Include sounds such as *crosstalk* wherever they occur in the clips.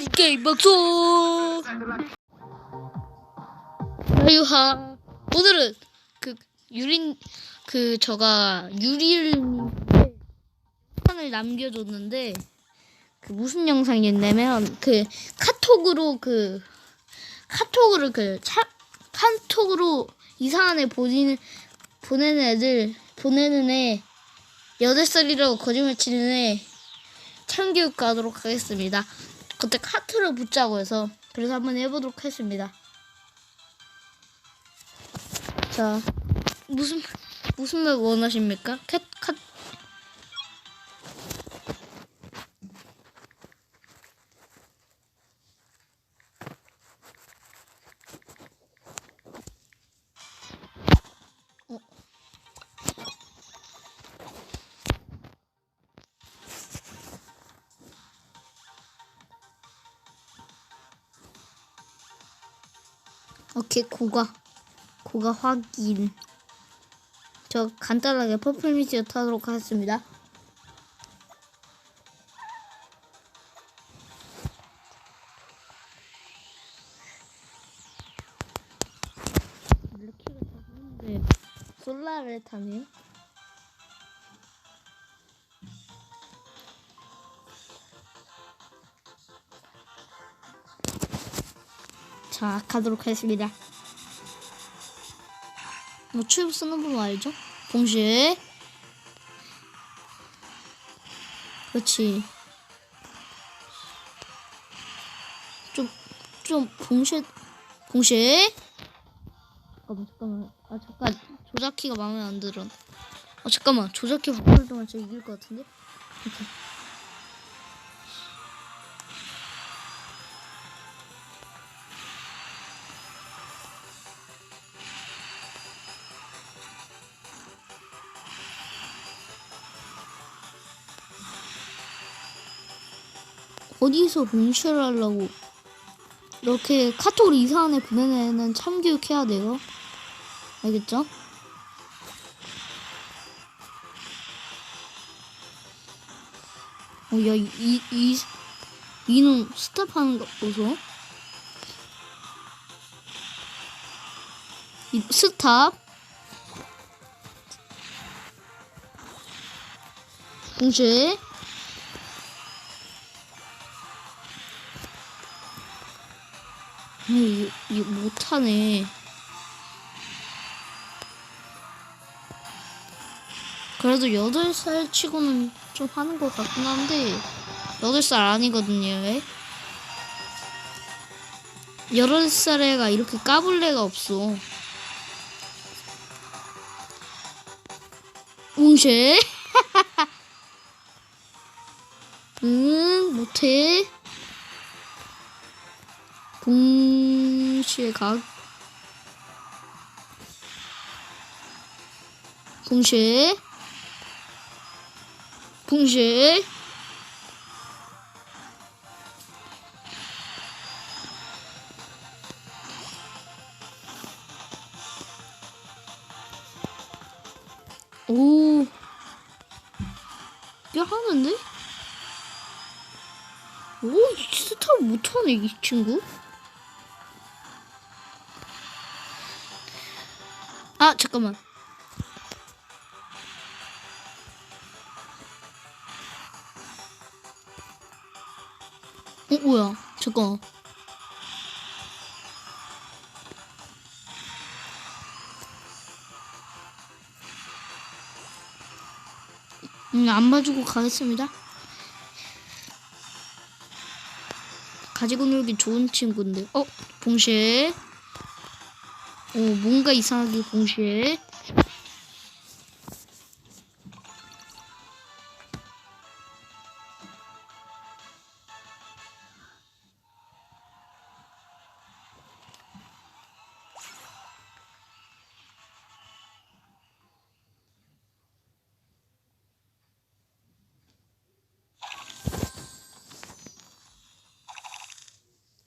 본 게임 방송 자유하 오늘은 그 유린 그 저가 유리를 영상을 남겨줬는데 그 무슨 영상이었냐면 그 카톡으로 그 카톡으로 그 차, 카톡으로 이상한 애 보내는 보내는 애들 보내는 애 여덟 살이라고 거짓말 치는 애 참교육 가도록 하겠습니다. 그때 카트를 붙자고 해서 그래서 한번 해보도록 하겠습니다. 자 무슨 무슨 말 원하십니까? 캣 카. 오케이 고가 고가 확인. 저 간단하게 퍼플 미션 타도록 하겠습니다. 작은데 솔라를 타네요. 자, 가도록 하겠습니다. 뭐 튜브 쓰는 법 알죠? 동시에 그렇지. 좀 좀 동시에 동시에 잠깐만. 잠깐만 아 잠깐. 조작키가 마음에 안 들어 아 잠깐만. 조작키 바꿀 동안 저 이길 것 같은데? 오케이. 어디서 공시를 하려고 이렇게 카톡으로 이상한 애 보내는 참교육해야 돼요. 알겠죠? 어, 야, 이, 이, 이, 이놈 스탑 하는 거 보소. 이, 스탑. 동시 아니, 이, 이 못하네. 그래도 8살 치고는 좀 하는 것 같긴 한데, 8살 아니거든요, 왜? 18살 애가 이렇게 까불 애가 없어. 웅쉐? *laughs* 응, 못해. 동시에 각 동시에 동시에 오, 야 하는데? 오, 스탑 못하네 이 친구. 아 잠깐만. 어 뭐야? 잠깐 음 안 봐주고 가겠습니다. 가지고 놀기 좋은 친구인데. 어 동시에 어, 뭔가 이상하게 동시에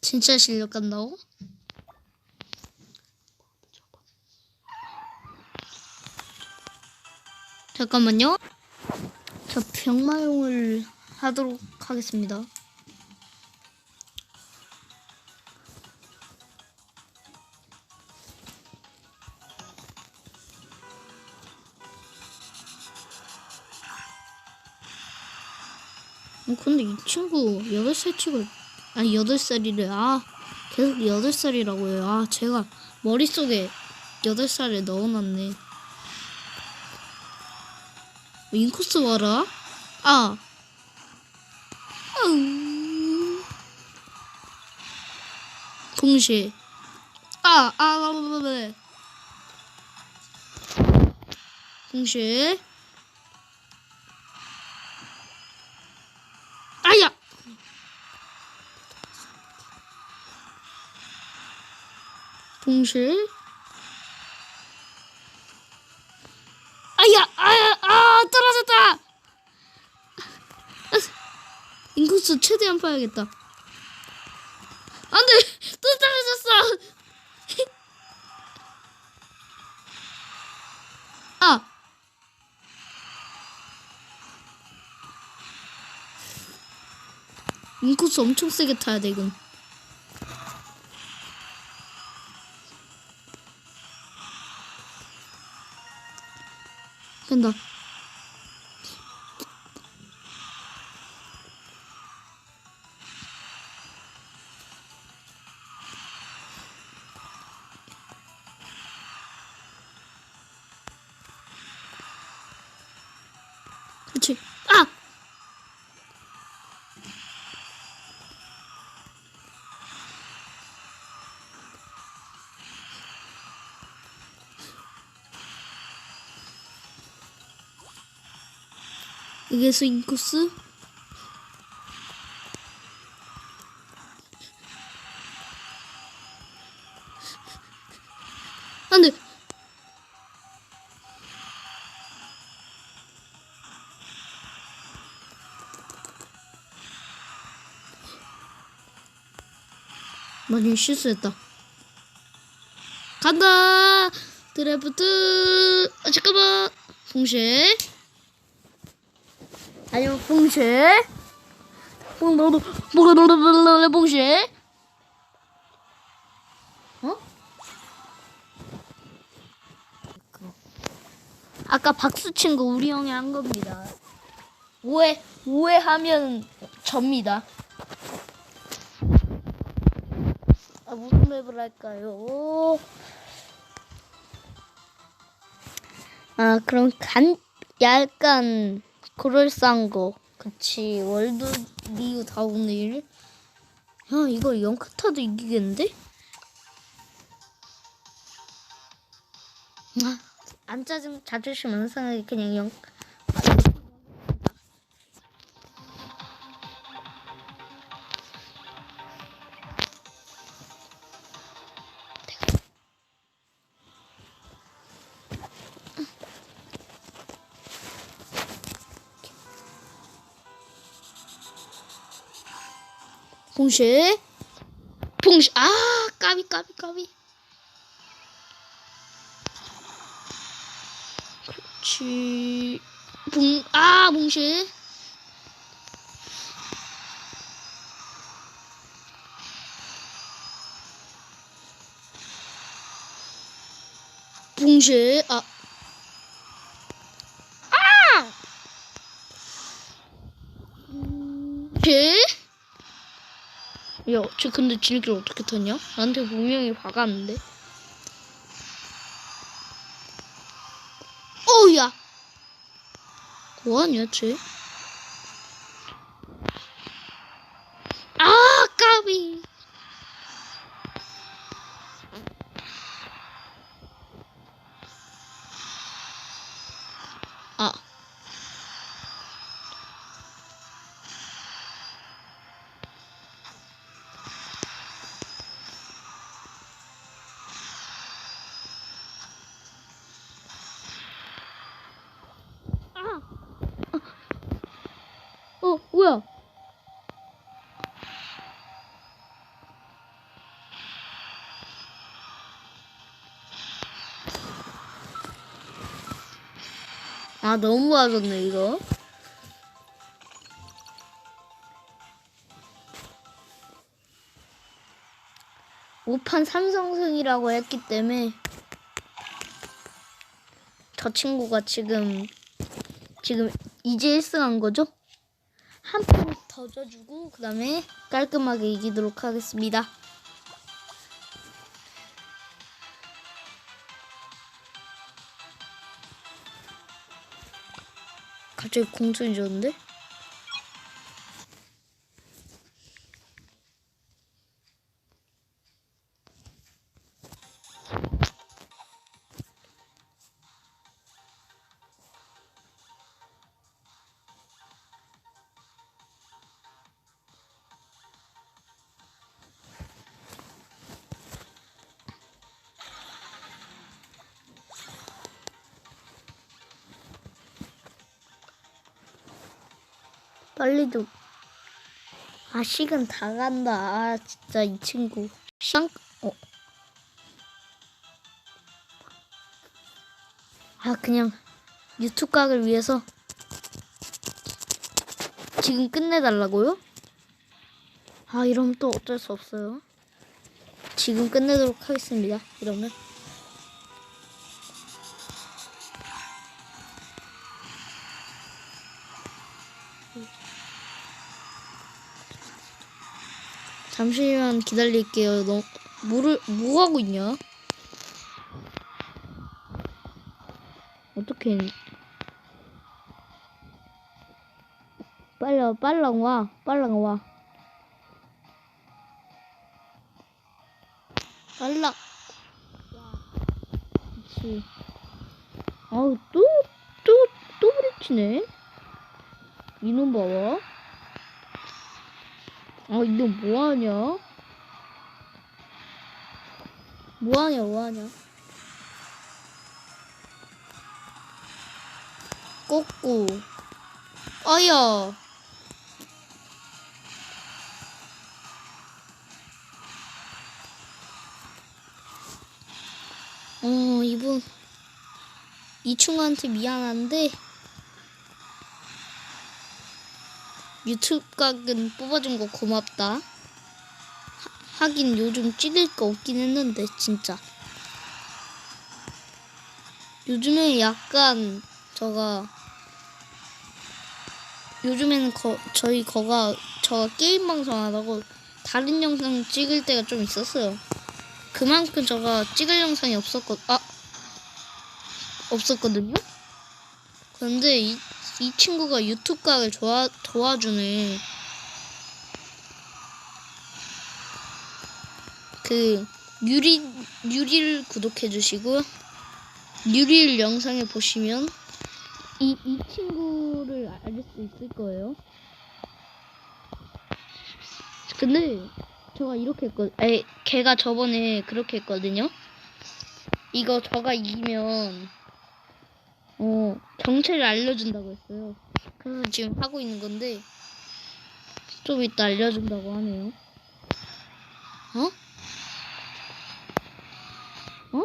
진짜 실력 간다고? 잠깐만요. 저 병마용을 하도록 하겠습니다. 어, 근데 이 친구 8살 친구 아니 8살이래 아 계속 8살이라고 해요 아 제가 머릿속에 8살에 넣어놨네 인코스 와라? 아. 아우. 동시에 아, 아, 아, 아, 아, 동시에 아야! 동시에 인코스 최대한 파야겠다. 안 돼! 또 떨어졌어! *laughs* 아! 인코스 엄청 세게 타야 돼 이건. 간다 그렇지 아 이게 스윙코스? 많이 실수했다. 간다! 드래프트! 아 잠깐만! 동시에 아니면 봉봉봉봉봉봉 봉쇄. 어? 아까 박수 친 거 우리 형이 한 겁니다. 오해 오해하면 접니다. 무슨 맵을 할까요? 아 그럼 간 약간 그럴싸한 거 그치 월드 리우 다운힐 야 아, 이거 0카타도 이기겠는데? 아, 안 짜증 자존심 안 상하게 그냥 0 봉쇄 봉쇄 아 까비 까비 까비. 그렇지. 봉아 봉쇄 봉쇄 아. 아! 음, 제 야, 쟤 근데 지름길 어떻게 탔냐? 나한테 분명히 박았는데. 어우, 야! 뭐하냐, 쟤? 뭐야? 아, 너무 맞았네, 이거. 오판 삼성승이라고 했기 때문에 저 친구가 지금 지금 이제 1승한 거죠? 한판더 져주고 그 다음에 깔끔하게 이기도록 하겠습니다. 갑자기 공천이 졌는데? 빨리 좀. 아, 시간 다 간다. 아, 진짜 이 친구. 시간, 어. 아, 그냥 유튜브 각을 위해서 지금 끝내달라고요? 아, 이러면 또 어쩔 수 없어요. 지금 끝내도록 하겠습니다. 이러면. 잠시만 기다릴게요. 너 뭐를 뭐 하고 있냐? 어떻게 와, 빨랑 와, 빨랑 와. 빨랑. 그렇지. 아우 또또또 부딪히네. 이놈 봐봐. 아, 이거 뭐하냐? 뭐하냐, 뭐하냐? 꺾고. 아야! 어, 이분. 이충한테 미안한데. 유튜브 각은 뽑아준 거 고맙다. 하, 하긴 요즘 찍을 거 없긴 했는데 진짜. 요즘에 약간 저가 요즘에는 거, 저희 거가 저가 게임 방송 안 하고 다른 영상 찍을 때가 좀 있었어요. 그만큼 저가 찍을 영상이 없었거 아 없었거든요. 그런데 이, 이 친구가 유튜브 각을 도와, 도와주네. 그 유리 유리를 구독해 주시고 유리를 영상에 보시면 이, 이 친구를 알 수 있을 거예요. 근데 저가 이렇게 했거든. 에 걔가 저번에 그렇게 했거든요. 이거 저가 이기면 어, 정체를 알려준다고 했어요. 그래서 지금 하고 있는 건데, 좀 이따 알려준다고 하네요. 어? 어?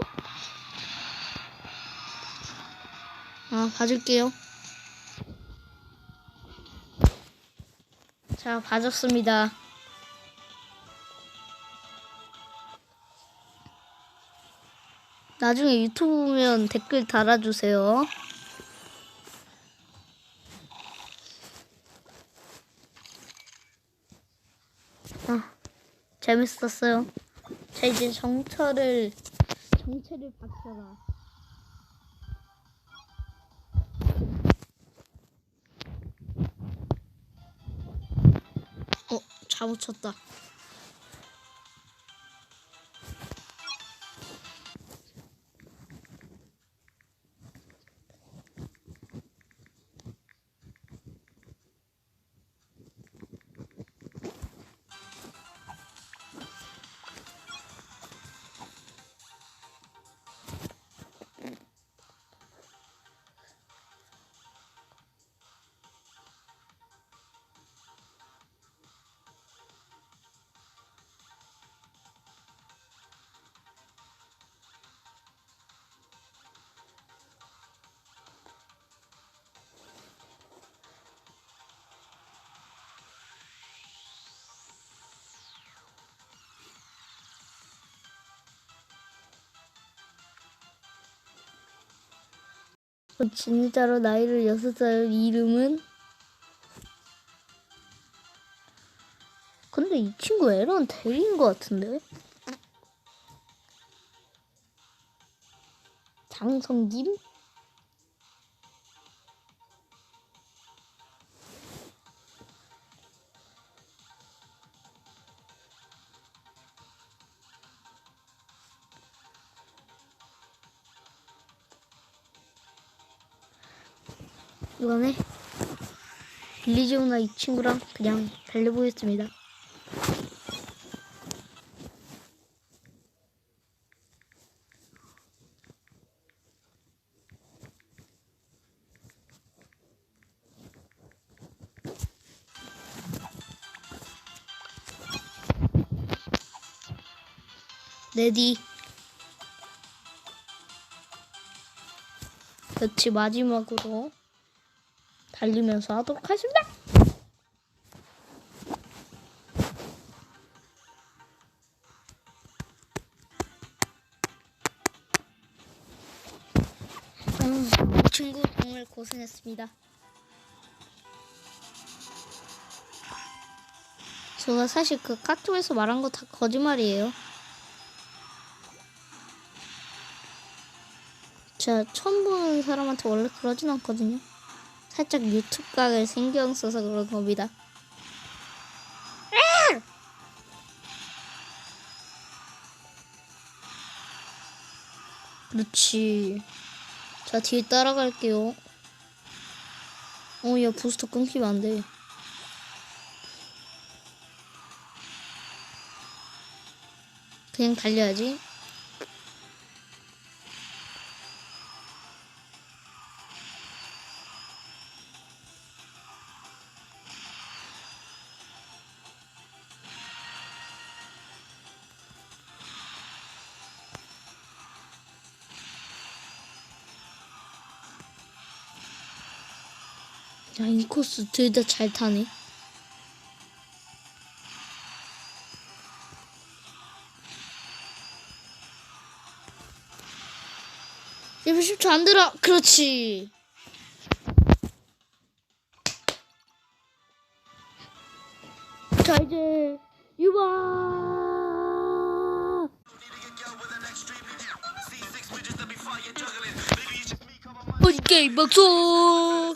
아, 봐줄게요. 자, 봐줬습니다. 나중에 유튜브 보면 댓글 달아주세요. 아, 재밌었어요. 자, 이제 정철을, 정체를 밝혀라. 어, 잘못 쳤다. 진짜로 나이를 6살 이름은 근데 이 친구 에런 대리인 것 같은데 장성김? 빌리지오나 이 친구랑 그냥 달려보겠습니다. 레디 그렇지 마지막으로 달리면서 하도록 하겠습니다. 음, 이 친구 정말 고생했습니다. 제가 사실 그 카톡에서 말한 거 다 거짓말이에요. 제가 처음 보는 사람한테 원래 그러진 않거든요. 살짝 유튜브 각을 신경 써서 그런 겁니다. 그렇지. 자, 뒤에 따라갈게요. 어, 야, 부스터 끊기면 안 돼. 그냥 달려야지. 야, 이 코스 둘 다 잘 타네. 야, 10초 안 들어. 그렇지. 자, 이제 유바. 본 게임 방송.